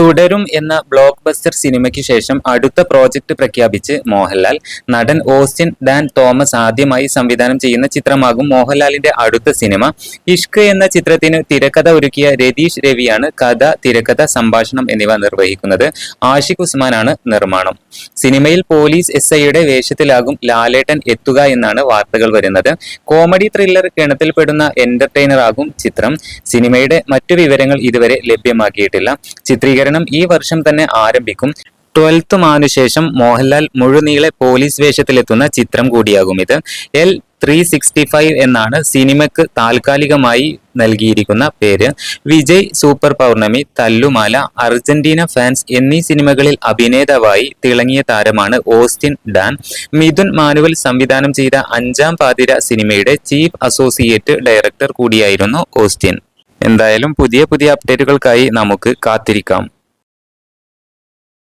തുടരും എന്ന block buster സിനിമയ്ക്ക് ശേഷം അടുത്ത പ്രോജക്റ്റ് പ്രഖ്യാപിച്ച് മോഹൻലാൽ. നടൻ ഓസ്റ്റിൻ ഡാൻ തോമസ് ആദ്യമായി സംവിധാനം ചെയ്യുന്ന ചിത്രമാകും മോഹൻലാലിന്റെ അടുത്ത സിനിമ. ഇഷ്ക് എന്ന ചിത്രത്തിന് തിരക്കഥ ഒരുക്കിയ രതീഷ് രവിയാണ് കഥ തിരക്കഥ സംഭാഷണം എന്നിവ നിർവഹിക്കുന്നത്. ആഷിഖ് ഉസ്മാനാണ് നിർമ്മാണം. സിനിമയിൽ പോലീസ് എസ് ഐയുടെ വേഷത്തിലാകും ലാലേട്ടൻ എത്തുക എന്നാണ് വാർത്തകൾ വരുന്നത്. കോമഡി ത്രില്ലർ ഗണത്തിൽപ്പെടുന്ന എന്റർടൈനർ ആകും ചിത്രം. സിനിമയുടെ മറ്റു വിവരങ്ങൾ ഇതുവരെ ലഭ്യമാക്കിയിട്ടില്ല. ചിത്രീകരണം ഈ വർഷം തന്നെ ആരംഭിക്കും. ട്വൽത്ത് മാനുശേഷം മോഹൻലാൽ മുഴുനീളെ പോലീസ് വേഷത്തിലെത്തുന്ന ചിത്രം കൂടിയാകും ഇത്. എൽ ത്രീ സിക്സ്റ്റി ഫൈവ് എന്നാണ് സിനിമയ്ക്ക് താൽക്കാലികമായി നൽകിയിരിക്കുന്ന പേര്. Vijay super Pournami Thallumaala Argentina fans എന്നീ സിനിമകളിൽ അഭിനേതാവായി തിളങ്ങിയ താരമാണ് ഓസ്റ്റിൻ ഡാൻ. മിഥുൻ മാനുവൽ സംവിധാനം ചെയ്ത അഞ്ചാം പാതിര സിനിമയുടെ ചീഫ് അസോസിയേറ്റ് ഡയറക്ടർ കൂടിയായിരുന്നു ഓസ്റ്റിൻ. എന്തായാലും പുതിയ പുതിയ അപ്ഡേറ്റുകൾക്കായി നമുക്ക് കാത്തിരിക്കാം.